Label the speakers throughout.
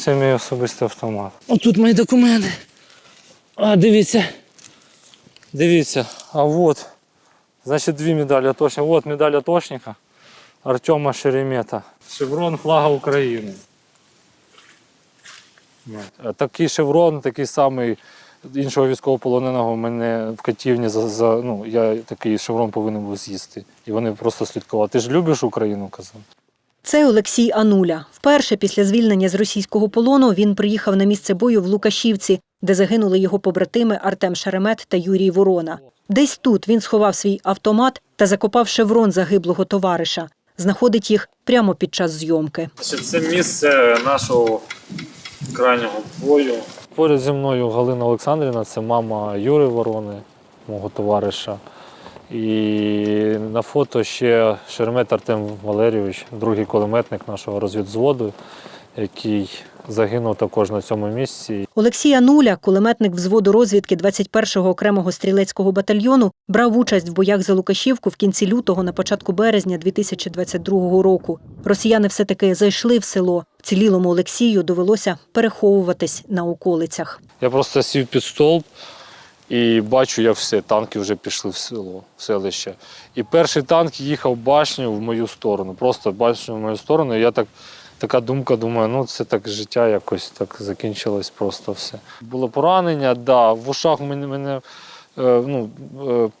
Speaker 1: Це мій особистий автомат. Отут мої документи. А, дивіться. Дивіться. А от. Значить, дві медалі атошника. От медаль атошника Артема Шеремета. Шеврон флага України. Такий шеврон, такий самий іншого військовополоненого мене в катівні за, за ну, я такий шеврон повинен був з'їсти. І вони просто слідкували. Ти ж любиш Україну, казав.
Speaker 2: Це Олексій Ануля. Вперше після звільнення з російського полону він приїхав на місце бою в Лукашівці, де загинули його побратими Артем Шеремет та Юрій Ворона. Десь тут він сховав свій автомат та закопав шеврон загиблого товариша. Знаходить їх прямо під час зйомки.
Speaker 1: Це місце нашого крайнього бою. Поряд зі мною Галина Олександрівна, це мама Юри Ворони, мого товариша. І на фото ще Шеремет Артем Валерійович, другий кулеметник нашого розвідзводу, який загинув також на цьому місці.
Speaker 2: Олексій Ануля, кулеметник взводу розвідки 21-го окремого стрілецького батальйону, брав участь в боях за Лукашівку в кінці лютого на початку березня 2022 року. Росіяни все-таки зайшли в село. Вцілілому Олексію довелося переховуватись на околицях.
Speaker 1: Я просто сів під столб і бачу, як все, танки вже пішли в село, в селище. І перший танк їхав башню в мою сторону, просто башню в мою сторону. І я так, така думка, думаю, ну це так життя якось так закінчилось просто все. Було поранення, да, в ушах мене, мене ну,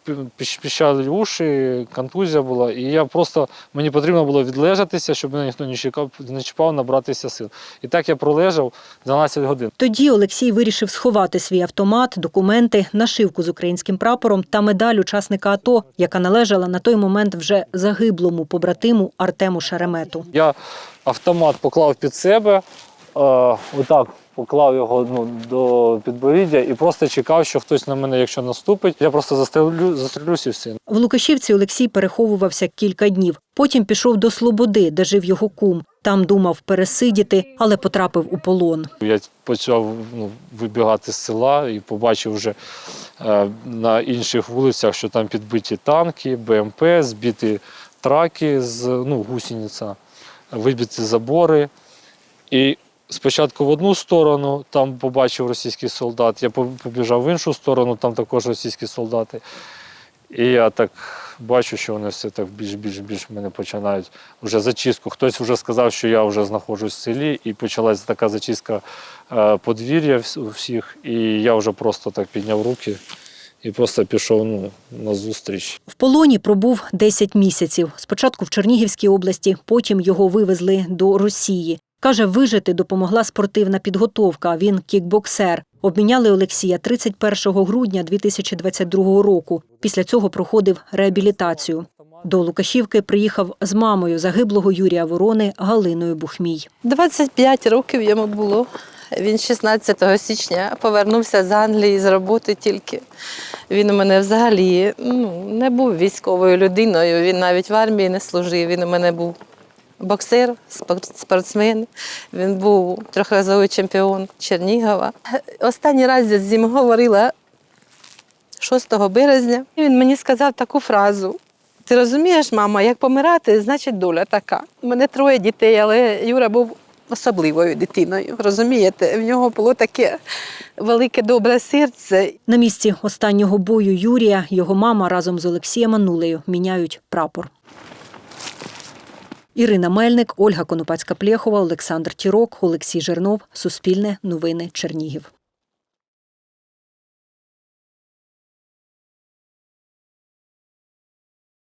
Speaker 1: е, піщали уші, контузія була, і я просто мені потрібно було відлежатися, щоб мене ніхто не чекав, не чіпав, набратися сил. І так я пролежав 12 годин.
Speaker 2: Тоді Олексій вирішив сховати свій автомат, документи, нашивку з українським прапором та медаль учасника АТО, яка належала на той момент вже загиблому побратиму Артему Шеремету.
Speaker 1: Я автомат поклав під себе, е, отак поклав його ну, до підборіддя і просто чекав, що хтось на мене, якщо наступить, я просто застрелю, застрелюсь і все.
Speaker 2: В Лукашівці Олексій переховувався кілька днів. Потім пішов до Слободи, де жив його кум. Там думав пересидіти, але потрапив у полон.
Speaker 1: Я почав ну, вибігати з села і побачив вже е, на інших вулицях, що там підбиті танки, БМП, збиті траки з ну, гусениця, вибиті забори. І спочатку в одну сторону, там побачив російський солдат, я побіжав в іншу сторону, там також російські солдати. І я так бачу, що вони все так більш-більш-більш мене починають вже зачистку. Хтось вже сказав, що я вже знаходжусь в селі, і почалась така зачистка е, подвір'я у всіх. І я вже просто так підняв руки і просто пішов ну, на зустріч.
Speaker 2: В полоні пробув 10 місяців. Спочатку в Чернігівській області, потім його вивезли до Росії. Каже, вижити допомогла спортивна підготовка. Він кікбоксер. Обміняли Олексія 31 грудня 2022 року. Pісля цього проходив реабілітацію. До Лукашівки приїхав з мамою загиблого Юрія Ворони Галиною Бухмій.
Speaker 3: 25 років йому було. Він 16 січня повернувся з Англії з роботи тільки. Він у мене взагалі ну, не був військовою людиною. Він навіть в армії не служив. Він у мене був боксер, спортсмен. Він був трьохразовий чемпіон Чернігова. Останній раз я з ним говорила 6 березня. Він мені сказав таку фразу. Ти розумієш, мама, як помирати, значить доля така. У мене троє дітей, але Юра був особливою дитиною. Розумієте, в нього було таке велике добре серце.
Speaker 2: На місці останнього бою Юрія його мама разом з Олексієм Анулею міняють прапор. Ірина Мельник, Ольга Конопацька-Плєхова, Олександр Тірок, Олексій Жернов. Суспільне новини Чернігів.